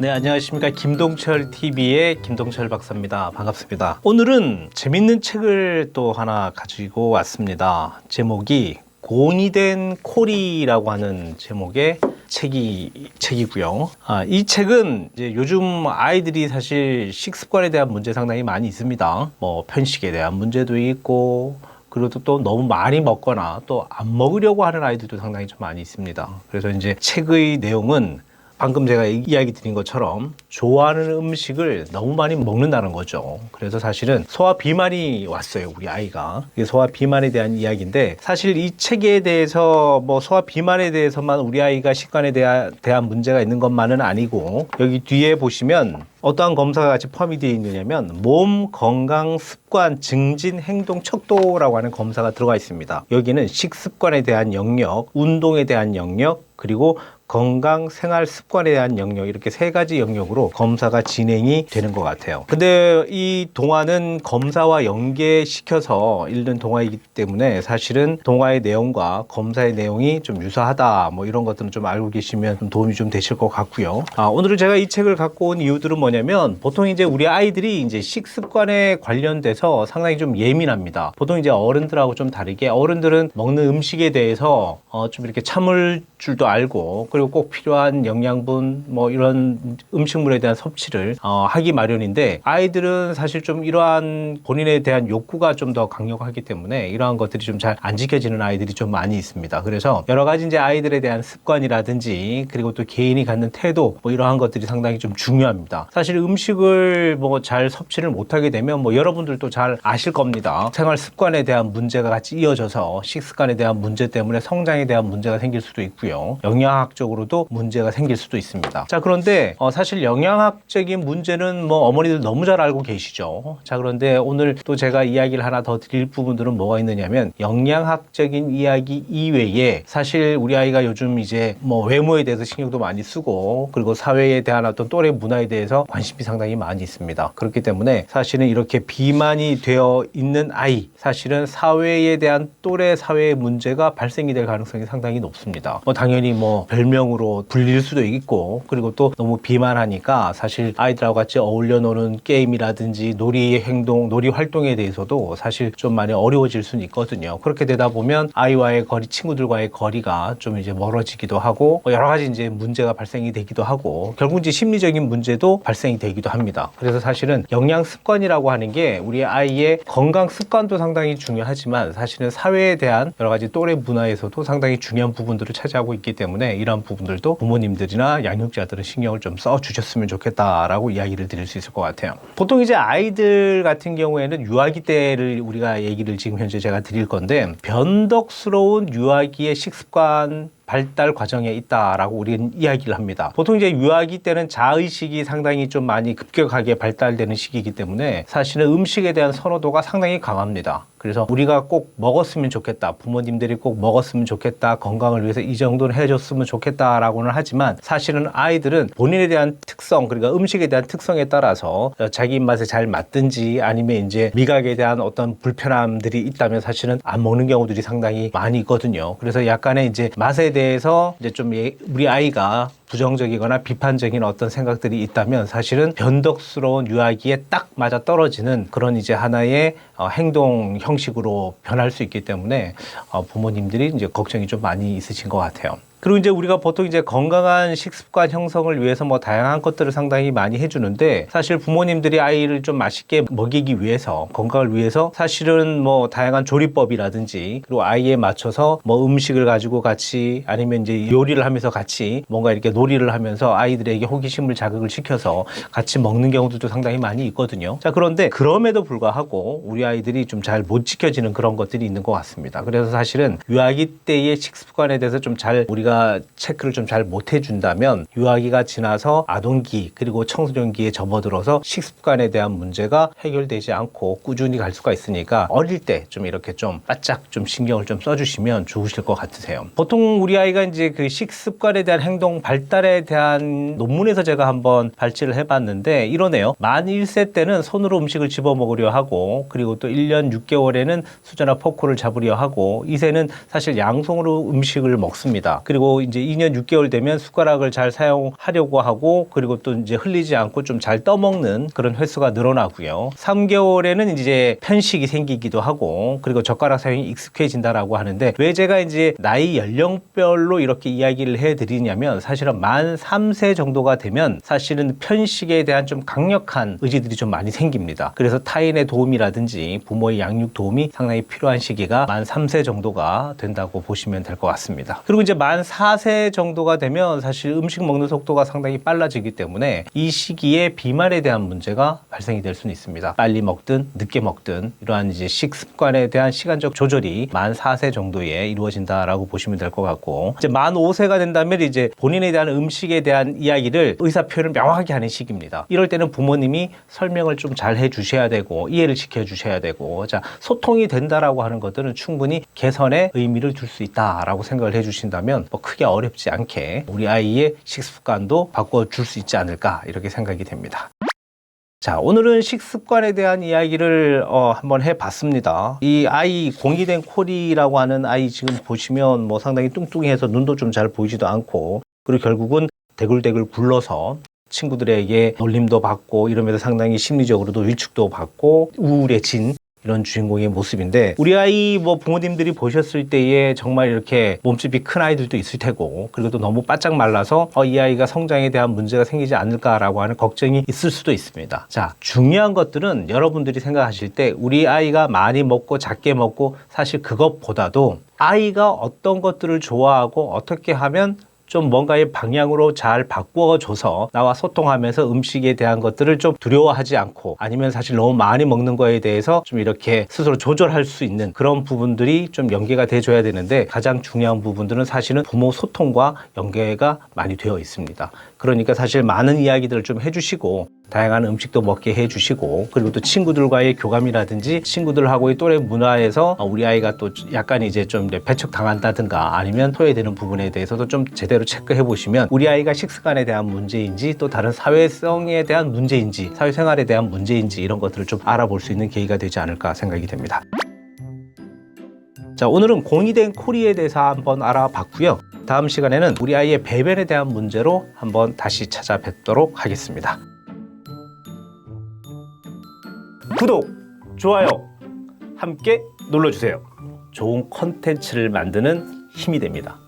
네, 안녕하십니까. 김동철 TV의 김동철 박사입니다. 반갑습니다. 오늘은 재밌는 책을 또 하나 가지고 왔습니다. 제목이 곤이 된 코리라고 하는 제목의 책이 책이고요. 아, 이 책은 이제 요즘 아이들이 사실 식습관에 대한 문제 상당히 많이 있습니다. 뭐 편식에 대한 문제도 있고 그리고 또 너무 많이 먹거나 또 안 먹으려고 하는 아이들도 상당히 좀 많이 있습니다. 그래서 이제 책의 내용은 방금 제가 이- 이야기 드린 것처럼 좋아하는 음식을 너무 많이 먹는다는 거죠. 그래서 사실은 소화 비만이 왔어요, 우리 아이가. 이게 소화 비만에 대한 이야기인데 사실 이 책에 대해서 뭐 소화 비만에 대해서만 우리 아이가 식관에 대한, 대한 문제가 있는 것만은 아니고 여기 뒤에 보시면 어떠한 검사가 같이 포함이 되어 있느냐면 몸 건강 습관 증진 행동 척도라고 하는 검사가 들어가 있습니다. 여기는 식습관에 대한 영역, 운동에 대한 영역, 그리고 건강 생활 습관에 대한 영역 이렇게 세 가지 영역으로 검사가 진행이 되는 것 같아요. 근데 이 동화는 검사와 연계시켜서 읽는 동화이기 때문에 사실은 동화의 내용과 검사의 내용이 좀 유사하다 뭐 이런 것들은 좀 알고 계시면 좀 도움이 좀 되실 것 같고요. 아, 오늘은 제가 이 책을 갖고 온 이유들은 뭐냐면 보통 이제 우리 아이들이 이제 식습관에 관련돼서 상당히 좀 예민합니다. 보통 이제 어른들하고 좀 다르게 어른들은 먹는 음식에 대해서 어, 좀 이렇게 참을 줄도 알고 그리고 꼭 필요한 영양분 뭐 이런 음식물에 대한 섭취를 어, 하기 마련인데 아이들은 사실 좀 이러한 본인에 대한 욕구가 좀 더 강력하기 때문에 이러한 것들이 좀 잘 안 지켜지는 아이들이 좀 많이 있습니다. 그래서 여러 가지 이제 아이들에 대한 습관이라든지 그리고 또 개인이 갖는 태도 뭐 이러한 것들이 상당히 좀 중요합니다. 사실 음식을 뭐 잘 섭취를 못하게 되면 뭐 여러분들도 잘 아실 겁니다. 생활 습관에 대한 문제가 같이 이어져서 식습관에 대한 문제 때문에 성장에 대한 문제가 생길 수도 있고요. 영양학적 으로도 문제가 생길 수도 있습니다. 자 그런데 어, 사실 영양학적인 문제는 뭐 어머니들 너무 잘 알고 계시죠. 자 그런데 오늘 또 제가 이야기를 하나 더 드릴 부분들은 뭐가 있느냐면 영양학적인 이야기 이외에 사실 우리 아이가 요즘 이제 뭐 외모에 대해서 신경도 많이 쓰고 그리고 사회에 대한 어떤 또래 문화에 대해서 관심이 상당히 많이 있습니다. 그렇기 때문에 사실은 이렇게 비만이 되어 있는 아이 사실은 사회에 대한 또래 사회의 문제가 발생이 될 가능성이 상당히 높습니다. 뭐 당연히 뭐 별명 으로 불릴 수도 있고 그리고 또 너무 비만하니까 사실 아이들하고 같이 어울려 노는 게임이라든지 놀이 행동, 놀이 활동에 대해서도 사실 좀 많이 어려워질 수는 있거든요. 그렇게 되다 보면 아이와의 거리, 친구들과의 거리가 좀 이제 멀어지기도 하고 뭐 여러 가지 이제 문제가 발생이 되기도 하고 결국 이제 심리적인 문제도 발생이 되기도 합니다. 그래서 사실은 영양 습관이라고 하는 게 우리 아이의 건강 습관도 상당히 중요하지만 사실은 사회에 대한 여러 가지 또래 문화에서도 상당히 중요한 부분들을 차지하고 있기 때문에 이런 부분들도 부모님들이나 양육자들은 신경을 좀 써 주셨으면 좋겠다라고 이야기를 드릴 수 있을 것 같아요. 보통 이제 아이들 같은 경우에는 유아기 때를 우리가 얘기를 지금 현재 제가 드릴 건데 변덕스러운 유아기의 식습관 발달 과정에 있다라고 우리는 이야기를 합니다. 보통 이제 유아기 때는 자의식이 상당히 좀 많이 급격하게 발달되는 시기이기 때문에 사실은 음식에 대한 선호도가 상당히 강합니다. 그래서 우리가 꼭 먹었으면 좋겠다. 부모님들이 꼭 먹었으면 좋겠다. 건강을 위해서 이 정도는 해줬으면 좋겠다라고는 하지만 사실은 아이들은 본인에 대한 특성, 그러니까 음식에 대한 특성에 따라서 자기 입맛에 잘 맞든지 아니면 이제 미각에 대한 어떤 불편함들이 있다면 사실은 안 먹는 경우들이 상당히 많이 있거든요. 그래서 약간의 이제 맛에 대해서 이제 좀 예- 우리 아이가 부정적이거나 비판적인 어떤 생각들이 있다면 사실은 변덕스러운 유아기에 딱 맞아 떨어지는 그런 이제 하나의 어, 행동 형식으로 변할 수 있기 때문에 어, 부모님들이 이제 걱정이 좀 많이 있으신 것 같아요. 그리고 이제 우리가 보통 이제 건강한 식습관 형성을 위해서 뭐 다양한 것들을 상당히 많이 해주는데 사실 부모님들이 아이를 좀 맛있게 먹이기 위해서 건강을 위해서 사실은 뭐 다양한 조리법이라든지 그리고 아이에 맞춰서 뭐 음식을 가지고 같이 아니면 이제 요리를 하면서 같이 뭔가 이렇게 놀이를 하면서 아이들에게 호기심을 자극을 시켜서 같이 먹는 경우들도 상당히 많이 있거든요. 자 그런데 그럼에도 불구하고 우리 아이들이 좀 잘 못 지켜지는 그런 것들이 있는 것 같습니다. 그래서 사실은 유아기 때의 식습관에 대해서 좀 잘 우리가 체크를 좀 잘 못 해준다면 유아기가 지나서 아동기 그리고 청소년기에 접어들어서 식습관에 대한 문제가 해결되지 않고 꾸준히 갈 수가 있으니까 어릴 때 좀 이렇게 좀 바짝 좀 신경을 좀 써주시면 좋으실 것 같으세요. 보통 우리 아이가 이제 그 식습관에 대한 행동 발달에 대한 논문에서 제가 한번 발췌를 해봤는데 이러네요. 만 1세 때는 손으로 음식을 집어 먹으려 하고 그리고 또 1년 6개월에는 수저나 포크를 잡으려 하고 2세는 사실 양손으로 음식을 먹습니다. 그리고 그리고 이제 2년 6개월 되면 숟가락을 잘 사용하려고 하고 그리고 또 이제 흘리지 않고 좀 잘 떠먹는 그런 횟수가 늘어나고요. 3개월에는 이제 편식이 생기기도 하고 그리고 젓가락 사용이 익숙해진다라고 하는데 왜 제가 이제 나이 연령별로 이렇게 이야기를 해드리냐면 사실은 만 3세 정도가 되면 사실은 편식에 대한 좀 강력한 의지들이 좀 많이 생깁니다. 그래서 타인의 도움이라든지 부모의 양육 도움이 상당히 필요한 시기가 만 3세 정도가 된다고 보시면 될 것 같습니다. 그리고 이제 만 4세 정도가 되면 사실 음식 먹는 속도가 상당히 빨라지기 때문에 이 시기에 비만에 대한 문제가 발생이 될 수는 있습니다. 빨리 먹든 늦게 먹든 이러한 이제 식습관에 대한 시간적 조절이 만 4세 정도에 이루어진다라고 보시면 될 것 같고 이제 만 5세가 된다면 이제 본인에 대한 음식에 대한 이야기를 의사 표현을 명확하게 하는 시기입니다. 이럴 때는 부모님이 설명을 좀 잘 해주셔야 되고 이해를 시켜주셔야 되고 자 소통이 된다라고 하는 것들은 충분히 개선에 의미를 둘수 있다라고 생각을 해주신다면 뭐 크게 어렵지 않게 우리 아이의 식습관도 바꿔줄 수 있지 않을까 이렇게 생각이 됩니다. 자, 오늘은 식습관에 대한 이야기를 어, 한번 해봤습니다. 이 아이 공기된 코리라고 하는 아이 지금 보시면 뭐 상당히 뚱뚱해서 눈도 좀 잘 보이지도 않고 그리고 결국은 대굴대굴 굴러서 친구들에게 놀림도 받고 이러면서 상당히 심리적으로도 위축도 받고 우울해진 이런 주인공의 모습인데 우리 아이 뭐 부모님들이 보셨을 때에 정말 이렇게 몸집이 큰 아이들도 있을 테고 그리고 또 너무 바짝 말라서 어, 이 아이가 성장에 대한 문제가 생기지 않을까라고 하는 걱정이 있을 수도 있습니다. 자 중요한 것들은 여러분들이 생각하실 때 우리 아이가 많이 먹고 작게 먹고 사실 그것보다도 아이가 어떤 것들을 좋아하고 어떻게 하면 좀 뭔가의 방향으로 잘 바꾸어줘서 나와 소통하면서 음식에 대한 것들을 좀 두려워하지 않고 아니면 사실 너무 많이 먹는 거에 대해서 좀 이렇게 스스로 조절할 수 있는 그런 부분들이 좀 연계가 돼줘야 되는데 가장 중요한 부분들은 사실은 부모 소통과 연계가 많이 되어 있습니다. 그러니까 사실 많은 이야기들을 좀 해주시고 다양한 음식도 먹게 해주시고 그리고 또 친구들과의 교감이라든지 친구들하고의 또래 문화에서 우리 아이가 또 약간 이제 좀 배척 당한다든가 아니면 소외되는 부분에 대해서도 좀 제대로 체크해 보시면 우리 아이가 식습관에 대한 문제인지 또 다른 사회성에 대한 문제인지 사회생활에 대한 문제인지 이런 것들을 좀 알아볼 수 있는 계기가 되지 않을까 생각이 됩니다. 자 오늘은 공이된 코리에 대해서 한번 알아봤고요. 다음 시간에는 우리 아이의 배변에 대한 문제로 한번 다시 찾아뵙도록 하겠습니다. 구독, 좋아요 함께 눌러주세요. 좋은 컨텐츠를 만드는 힘이 됩니다.